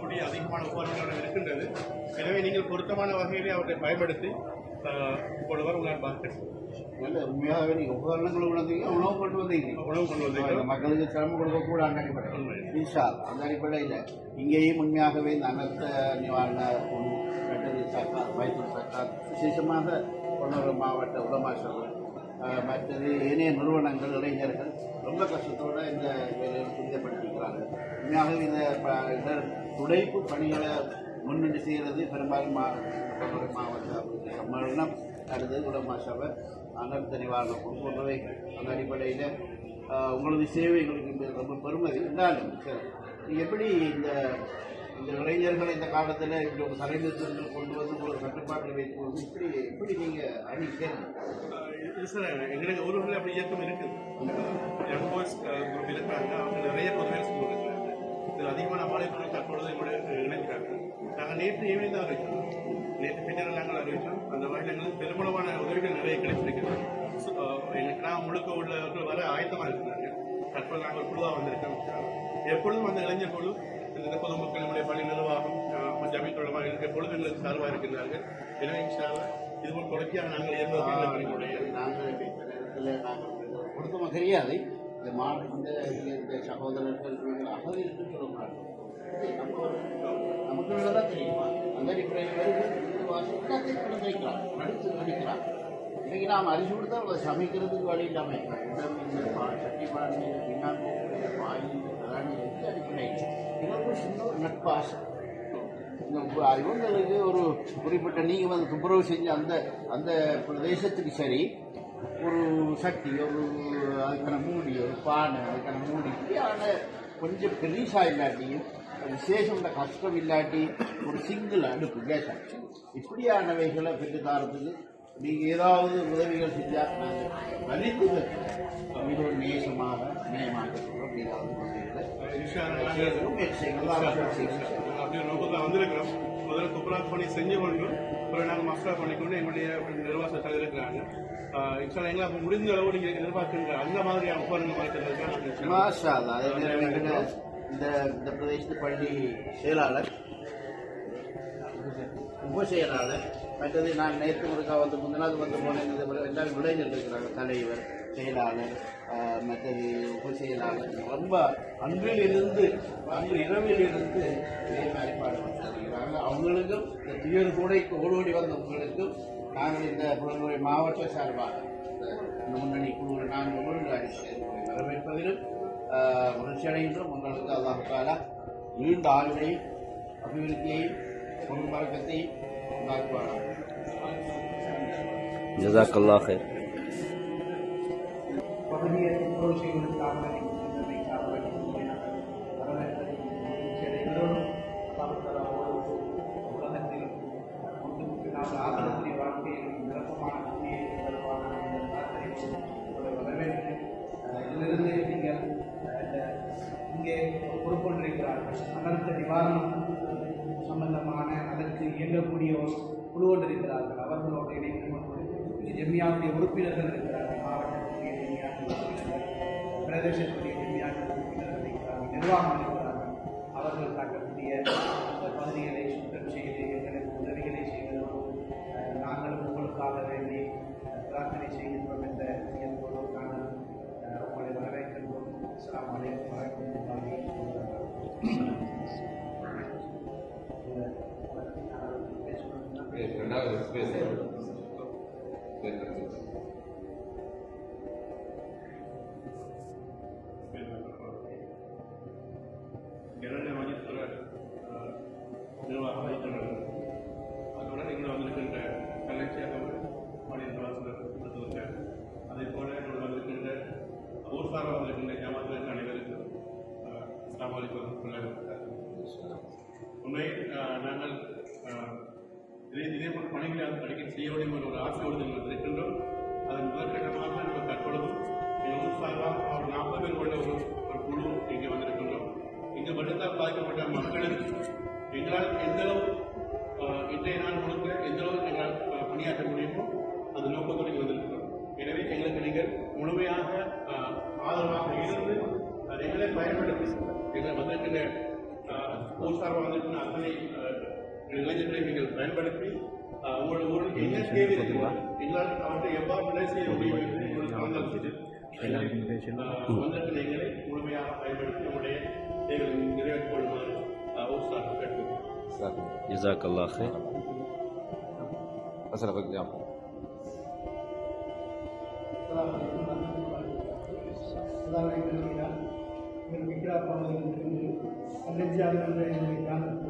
உபகரணக்கூடிய அதிகமான உபகரணங்கள் இருக்கின்றது. எனவே நீங்கள் பொருத்தமான வகையிலே அவற்றை பயன்படுத்தி அஹ், இப்பொழுது வரை உங்களால் பார்க்கிறேன் நல்ல உண்மையாகவே நீங்கள் உபகரணங்கள் உணர்ந்தீங்க உணவு கொண்டு வந்தீங்க. உணவு கொண்டு வந்தீர்கள் மக்களுக்கு சிரமம் கொடுக்கக்கூடாது அடிப்படையில் ஈஷா அந்த அடிப்படையில் இங்கேயும் உண்மையாகவே இந்த அனர்த்த நிவாரண குழு சர்க்கார் மைசூர் சர்க்கார் விசேஷமாக பொன்னூர் மாவட்ட உலமா சபை அஹ், மற்றது ஏனைய நிறுவனங்கள் இளைஞர்கள் ரொம்ப கஷ்டத்தோடு இந்த வேலையை துரிதப்படுத்திக்கிறாங்க உண்மையாகவே இந்த துடைப்பு பணிகளை முன்னிட்டு செய்கிறது. பெரும்பாலும் மாவட்ட சம்மேளனம் அடுத்தது உலமா சபை அனர்த்த நிவாரணம் போன்றவை அந்த அடிப்படையில் உங்களது சேவை எங்களுக்கு இந்த ரொம்ப பெருமதி இருந்தாலும் எப்படி இந்த இந்த இளைஞர்களை இந்த காலத்தில் இப்படி ஒரு தலைநிறுத்தங்கள் கொண்டு வந்து உங்களுக்கு கட்டுப்பாட்டில் வைக்கும்போது இப்படி எப்படி நீங்கள் அணி சார் எங்களுக்கு ஊர்களில் அப்படி இயக்கம் இருக்குது. எம்போஸ் குரூப் இருக்கிறாங்க அவங்க நிறைய பொதுவே சொல்லியிருக்காங்க இதில் அதிகமான மாநிலங்கள் தற்பொழுது எங்களுடைய இணைக்கிறாங்க நாங்கள் நேற்று ஈவினிங் தான் அறிவித்தோம். நேற்று பின்னர் நாங்கள் அறிவித்தோம். அந்த வகையில் எங்களுக்கு பெருமளவான உதவிகள் நிறைய கிடைச்சிருக்கிறது எங்களுக்கு நான் முழுக்க உள்ளவர்கள் வர ஆயத்தமாக இருக்கிறாங்க தற்போது நாங்கள் குழுவாக வந்திருக்கோம். எப்பொழுதும் அந்த இளைஞர் குழு இந்த பொதுமக்கள் நம்முடைய பள்ளி நிர்வாகம் அஹ், ஜமீன் தொடர்பாக இருக்க. பொழுது எங்களுக்கு சார்பாக இருக்கின்றார்கள். எனவே இதுபோல் தொடர்ச்சியாக நாங்கள் எங்களுடைய நாங்கள் நாங்கள் கொடுத்தோம் தெரியாது. இந்த மாநில இந்த சகோதரர்கள் இவங்க அகதிகளுக்கு சொல்லக்கூடாது இது நம்ம நமக்கு தான் தெரியுமா? அந்த அடிப்படையில் எல்லாத்தையும் குழந்தைக்கிறான் நடித்து நடிக்கிறான் இன்னைக்கு நாம் அரிசி கொடுத்தா அதை சமைக்கிறதுக்கு வழி இல்லாமல் இருக்கிறான். இந்த இந்த பா சட்டி பானை பின்னால் போகக்கூடிய பாய் அதானி எந்த அடிப்படையில் இவருக்கு சின்ன ஒரு நட்பாசை. இவங்களுக்கு ஒரு குறிப்பிட்ட நீங்கள் வந்து துப்புரவு செஞ்ச அந்த அந்த பிரதேசத்துக்கு சரி ஒரு சட்டி ஒரு அதுக்கான மூடி ஒரு பானை அதுக்கான மூடி. இப்படியான கொஞ்சம் பெருசா இல்லாட்டியும் விசேஷம் கஷ்டம் இல்லாட்டி ஒரு சிங்கிள் அடுப்பு கேஸ் இப்படியானவைகளை பெற்று தாரத்துக்கு நீங்கள் ஏதாவது உதவிகள் செஞ்சால் நாங்கள் வலிந்து மிக நேசமாக நேயமாக சொல்கிறோம் முதல்ல பணி செஞ்சு கொண்டு அப்புறம் நாங்கள் மசாலா பண்ணிக்கொண்டு எங்களுடைய நிர்வாகத்தில் இருக்கிறாங்க. இன்ஷா எங்களை அப்போ முடிந்த அளவு நீங்கள் எதிர்பார்க்கின்ற அந்த மாதிரியான உபகரணங்கள் எங்கட இந்த இந்த பிரதேசத்து பள்ளி செயலாளர் உப செயலாளர் மற்றது நான் நேற்று ஒருக்கா வந்து முந்தினாவது வந்து போனேன் எல்லாரும் இளைஞர்கள் இருக்கிறாங்க தலைவர் செயலாளர் மற்றது உப செயலாளர் ரொம்ப அன்றில் இருந்து அன்று இரவில் இருந்து இதே மாதிரி நாங்கள் அவங்களுக்கும் இந்த துயர் கூடை ஓடோடி வந்தவங்களுக்கும் நாங்கள் இந்த புலன்முறை மாவட்ட சார்பாக இந்த முன்னணி குழுவில் நாங்கள் ஒவ்வொரு வரவேற்பதிலும் மகிழ்ச்சியடைகின்றோம். உங்களுக்கு அல்லாஹால நீண்ட ஆளுகளையும் அபிவிருத்தியையும் பொருள்மார்க்கத்தையும் உண்டாக்குவார்கள் ஜசாக்கல்லாஹ் பகுதியை நிவாரணம் சம்பந்தமான அதற்கு இயங்கக்கூடிய ஒரு குழு ஒன்று இருக்கிறார்கள். அவர்களோடு இணைந்து கொண்டு இந்த ஜெமியாவுடைய உறுப்பினர்கள் இருக்கிறார்கள். மாவட்டத்துடைய ஜெமியாவுடைய உறுப்பினர்கள் பிரதேசத்துடைய ஜெமியாவுடைய உறுப்பினர்கள் இருக்கிறார்கள் நிர்வாகம் இருக்கிறார்கள். அவர்கள் காட்டக்கூடிய பணிகளை அது செய்ய வேண்டும் என்ற ஒரு ஆசையோடு நாங்கள் வந்திருக்கின்றோம் அதன் முதற்கட்டமாக நம்ம தற்பொழுதும் மிகவும் சார்பாக ஒரு நாற்பது பேர் கொண்ட ஒரு ஒரு குழு இங்கே வந்திருக்கின்றோம். இங்கு வெள்ளத்தால் பாதிக்கப்பட்ட மக்களுக்கு எங்களால் எந்த அளவு இன்றைய நாள் முழுக்க எந்த அளவு எங்களால் பணியாற்ற முடியுமோ அந்த நோக்கத்தோடு நீங்கள் முழுமையாக ஆஹ், ஆதரவாக இருந்து அதை எங்களை பயன்படுத்தி எங்கள் வந்திருக்கின்ற ஆஹ், ஊர் சார்பாக வந்திருக்கின்ற அத்தனை இளைஞர்களை நீங்கள் பயன்படுத்தி ஒரு ஒரு இன்னர் கேள்வி எல்லாரும் அவற்றை எவ்வாறு விடை செய்ய முடியும் என்று ஒரு தாங்கள் வந்திருக்கிற எங்களை முழுமையாக பயன்படுத்தி நம்முடைய தேவைகளை நிறைவேற்றிக் கொள்ளுமாறு உற்சாக கேட்டுக்கொள்கிறேன் ஜிசாக் அல்லாஹ் அசலஃபு ஜாஃபர் அல்லாஹ் அல்லாஹ் அல்லாஹ் அல்லாஹ் அல்லாஹ் அல்லாஹ்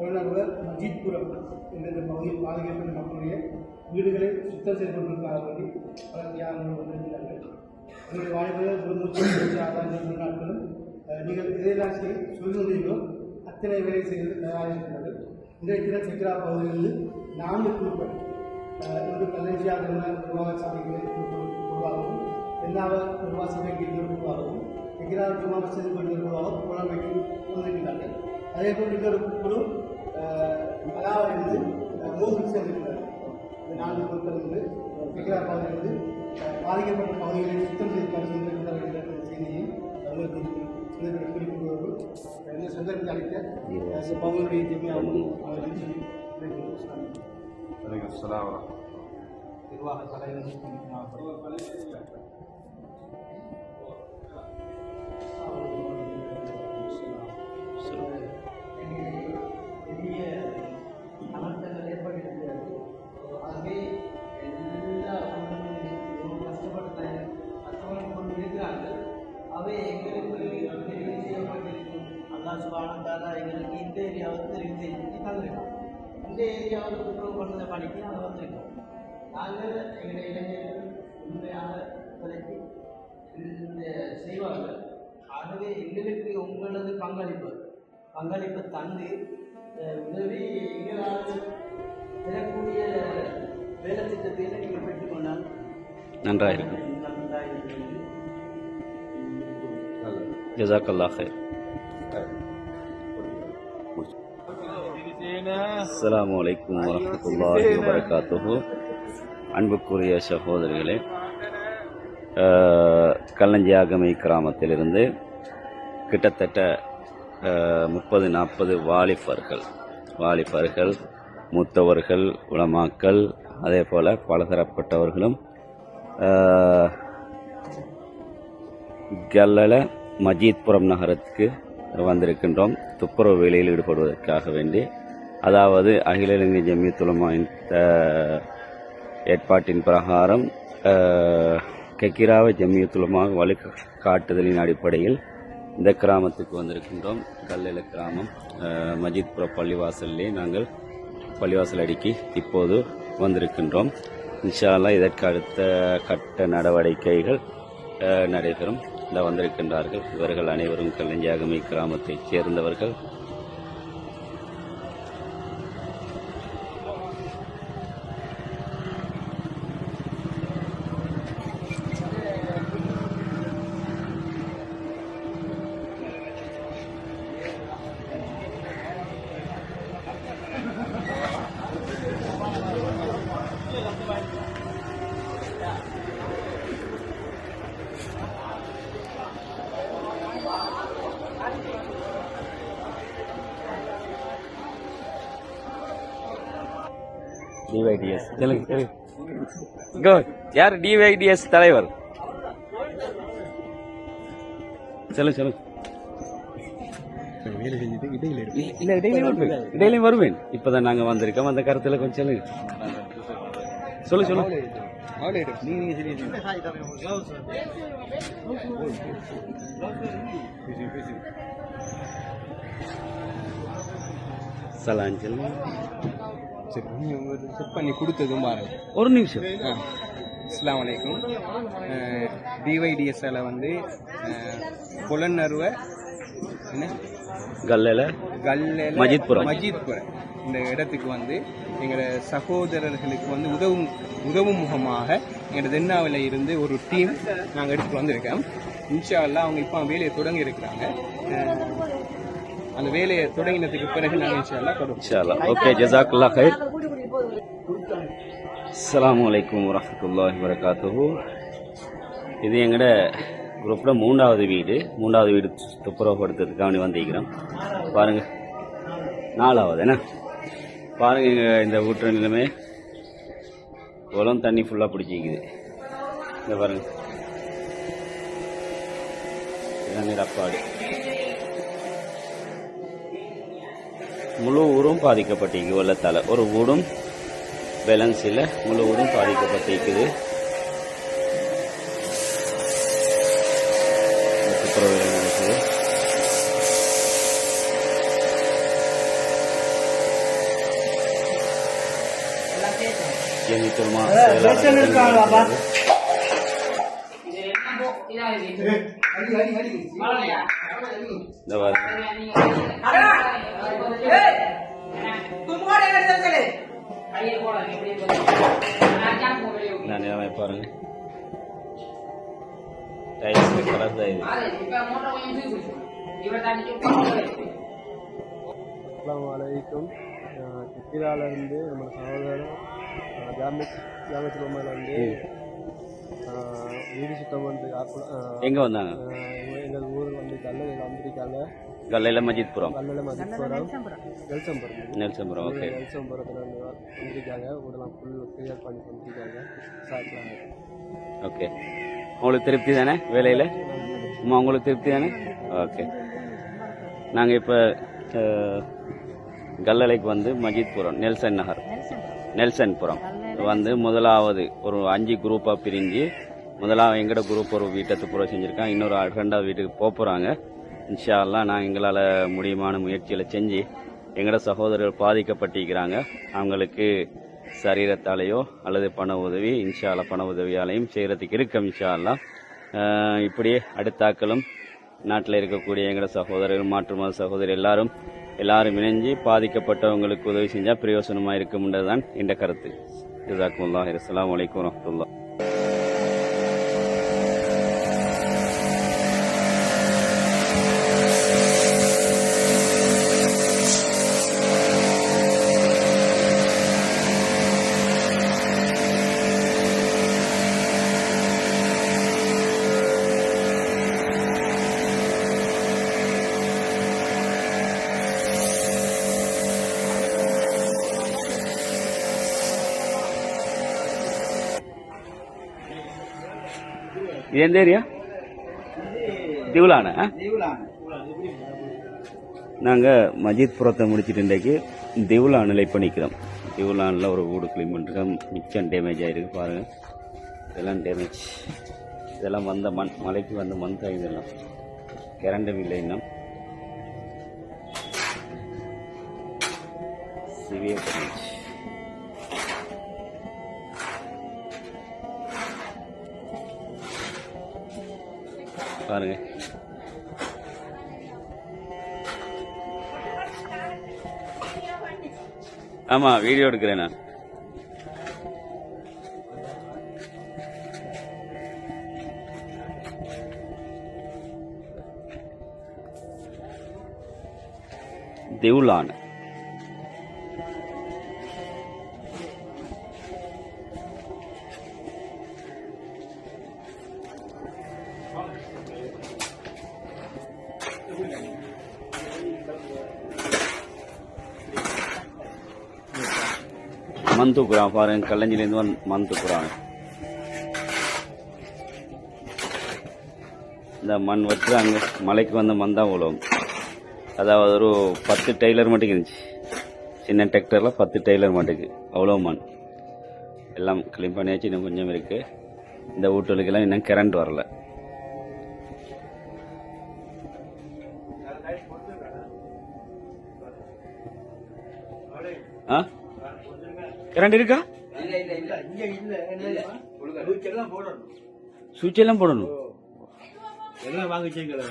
புலனர்வர் மஜித்புரம் என்ற இந்த பகுதியில் பாதிக்கப்பட்ட மக்களுடைய வீடுகளை சுத்தம் செய்து கொண்டிருக்காக வேண்டி பல தியாகங்கள் வந்திருக்கிறார்கள். என்னுடைய வாய்ப்புகள் குடும்பத்தில் ஆதாரங்கள் நாட்களும் நீங்கள் எதையெல்லாம் செய்ய சொல்லுகிறீர்களோ அத்தனை வேலை செய்து தயாராக இருக்கிறது இன்றைய தின சக்கரா பகுதிகளில் நான்கு குழுக்கள் அஹ், இன்று கலைஞா நிர்வாக சபைகளை உருவாகவும் எல்லாவ நிர்வாக சபைக்கு உருவாகவும் எகிரார் நிர்வாகம் செய்து உருவாகவும் புலமைக்கு வந்திருக்கிறார்கள். அதே போல் இன்னொரு குழு மகாவிலிருந்து மூசில் சென்றிருக்கிறது இந்த நான்கு பொருட்கள் வந்து பிகராபாதிலிருந்து பாதிக்கப்பட்ட பகுதிகளில் சுத்தம் செய்து பரிசீலிக்கிறார் என்ற செய்தியை அவர்களுக்கு சுதந்திரம் குறிப்பிடுவது இந்த சுதந்திரத்தை அளித்த பகுதியுடைய திமையாகவும் அவர்களுக்கு நிர்வாக தலைவர் அவை எங்களுக்கு தெரிவு செய்யப்பட்டிருக்கும் அல்லா சுபானத்தால எங்களுக்கு இந்த ஏரியாவுக்கு தெரிவு செய்து தந்திருக்கோம் இந்த ஏரியாவில் குற்றம் பண்ண பணிக்கு அதை வந்திருக்கோம் நாங்கள் எங்களுடைய இளைஞர்கள் உண்மையாக இந்த செய்வார்கள் ஆகவே எங்களுக்கு உங்களது பங்களிப்பு பங்களிப்பு தந்து உதவி எங்களால் பெறக்கூடிய வேலை திட்டத்தை நீங்கள் பெற்றுக்கொண்டால் நன்றாக இருக்கும் جزاك الله خير அஸ்ஸலாமு அலைக்கும் வரஹ்மத்துல்லாஹி வபரகாத்துஹு அன்புக்குரிய சகோதரிகளே அஹ், கல்லஞ்சியாகமை கிராமத்திலிருந்து கிட்டத்தட்ட முப்பது நாற்பது வாலிபர்கள் வாலிபர்கள் மூத்தவர்கள் உலமாக்கள் அதே போல் பலதரப்பட்டவர்களும் அஹ், கல்லல மஜீத்புரம் நகரத்துக்கு வந்திருக்கின்றோம். துப்புரவு வேலையில் ஈடுபடுவதற்காக வேண்டி. அதாவது அகில இலங்கை ஜமியத்துலமாவின் ஏற்பாட்டின் பிரகாரம் கக்கிராவை கெக்கிராவ வழி வழிகாட்டுதலின் அடிப்படையில் இந்த கிராமத்துக்கு வந்திருக்கின்றோம். கல்லில கிராமம் மஜித்புர பள்ளிவாசலிலே நாங்கள் பள்ளிவாசல் அடிக்கி இப்போது வந்திருக்கின்றோம். இன்ஷா இதற்கு அடுத்த கட்ட நடவடிக்கைகள் நடைபெறும். வந்திருக்கின்றார்கள். இவர்கள் அனைவரும் கல்லஞ்சாகமை கிராமத்தைச் சேர்ந்தவர்கள். டிவைடிஎஸ் இங்க யார் டிவைடிஎஸ் தலைவர்? சொல்லுங்க சொல்லுங்க இல்ல வருவேன். இடையில வருவேன். இப்பதான் நாங்க வந்திருக்கோம். அந்த கருத்துல கொஞ்சம் சொல்லுங்க சொல்லு சொல்லு. சலான் சொல்லுங்க சரி நீங்க செட் பண்ணி கொடுத்ததும் பாருங்க. ஒரு நிமிஷம். அஸ்லாம் வலைக்கும் டிவைடிஎஸ்ஆல வந்து அஹ், புலனறுவ என்ன? கல்லையில கல்லையில மஜித்புரம். மஜித்புரம். இந்த இடத்துக்கு வந்து எங்களோட சகோதரர்களுக்கு வந்து உதவும் உதவும் முகமாக எங்களோட தென்னாவில் இருந்து ஒரு டீம் நாங்கள் எடுத்துட்டு வந்திருக்கோம். இன்ஷா அல்லாஹ் அவங்க இப்போ வேலையை தொடங்கி இருக்கிறாங்க. அந்த வேலையை தொடங்கினதுக்கு பிறகு நாங்கள் ஓகே ஜசாக்குல்லா ஹை அஸ்லாம் வலைக்கம் வரமத்துல்லா வரகாத்து இது எங்கட குரூப்பில் மூன்றாவது வீடு. மூன்றாவது வீடு துப்புரவுப்படுத்துறதுக்காக வேண்டி வந்திருக்கிறோம். பாருங்கள் நாலாவது என்ன? பாருங்கள் எங்கள் இந்த வீட்டு நிலைமை. குளம் தண்ணி ஃபுல்லாக பிடிச்சிக்குது. இந்த பாருங்கள் அப்பாடு. முழு ஊரும் பாதிக்கப்பட்டிருக்கு வெள்ளத்தால் ஒரு வீடும் பேலன்ஸ் இல்லை முழு ஊரும் பாதிக்கப்பட்டிருக்குது. துப்புரவு நடக்குது சேமித்துமா இந்த இது. அஸ்லாம் வலைக்கும் சித்திரால இருந்து நம்ம சகோதரர் ஜாமிக் ஜாமிக் ரூமில் வந்து ஆஹ், வீடு சுத்தம் வந்து எங்க வந்தாங்க? எங்கள் ஊர் வந்து கல்லையில் வந்திருக்காங்க கல்லையில் மஜித்புரம். கல்லையில் மதிப்புறம் எல்சம்பரம் நெல்சம்புரம். ஓகே. எல்சம்பரத்தில் வந்து வந்திருக்காங்க ஊரெல்லாம் ஃபுல் கிளியர் பண்ணி வந்திருக்காங்க ஓகே. உங்களுக்கு திருப்தி தானே வேலையில்? அம்மா உங்களுக்கு திருப்தி தானே? ஓகே நாங்கள் இப்போ கல்லலைக்கு வந்து மஜித்புரம் நெல்சன் நகர். நெல்சன்புரம். வந்து முதலாவது ஒரு அஞ்சு குரூப்பாக பிரிஞ்சு முதலாவது எங்கட குரூப் ஒரு வீட்டை துப்புரவு செஞ்சுருக்கான் இன்னொரு ரெண்டாவது வீட்டுக்கு போக போகிறாங்க இன்ஷால்லாம் நான் எங்களால் முடியுமான முயற்சியில் செஞ்சு எங்களோட சகோதரர்கள் பாதிக்கப்பட்டிருக்கிறாங்க. அவங்களுக்கு சரீரத்தாலேயோ அல்லது பண உதவி இன்ஷா பண உதவியாலையும் செய்கிறதுக்கு இருக்கும் இன்ஷா இப்படியே அடுத்தாக்களும் நாட்டில் இருக்கக்கூடிய எங்களோட சகோதரர்கள் மாற்று மத சகோதரர் எல்லாரும் எல்லாரும் இணைஞ்சு பாதிக்கப்பட்டவங்களுக்கு உதவி செஞ்சால் பிரயோசனமாக இருக்கும்ன்றதுதான் இந்த கருத்து. ஜிசாக்குமுல்லாஹ் அஸ்ஸலாமு வலைக்கம் வரமத்துல்லா எந்த ஏரியா? திவுலான நாங்கள் மஜித்புரத்தை முடிச்சுட்டு இன்றைக்கு திவுலானில் இப்போ நிற்கிறோம் திவுலானில் ஒரு வீடு க்ளீன் பண்ணிருக்கோம். மிச்சம் டேமேஜ் ஆகிருக்கு பாருங்கள் இதெல்லாம் டேமேஜ் இதெல்லாம் வந்த மண் மலைக்கு வந்த மண் தான் இதெல்லாம். கரண்டும் இல்லை இன்னும். சிவியர் டேமேஜ் பாருங்க. ஆமா வீடியோ எடுக்கிறேன் நான். திவுலான். மண் தூக்குறான் பாருங்க கல்லஞ்சிலேருந்து வந்து மண் தூக்குறான் இந்த மண் வச்சு அங்கே மலைக்கு வந்த மண் தான் உழவும் அதாவது ஒரு பத்து டெய்லர் மட்டும் இருந்துச்சு. சின்ன டிராக்டரில் பத்து டெய்லர் மட்டுக்கு. அவ்வளோ மண். எல்லாம் க்ளீன் பண்ணியாச்சு இன்னும் கொஞ்சம் இருக்குது இந்த வீட்டுகளுக்கெல்லாம் இன்னும் கரண்ட் வரல. ஆ? கரண்ட் இருக்கா? சுவிட்ச் எல்லாம் போடணும். எல்லாம் வாங்கிச்சீங்களா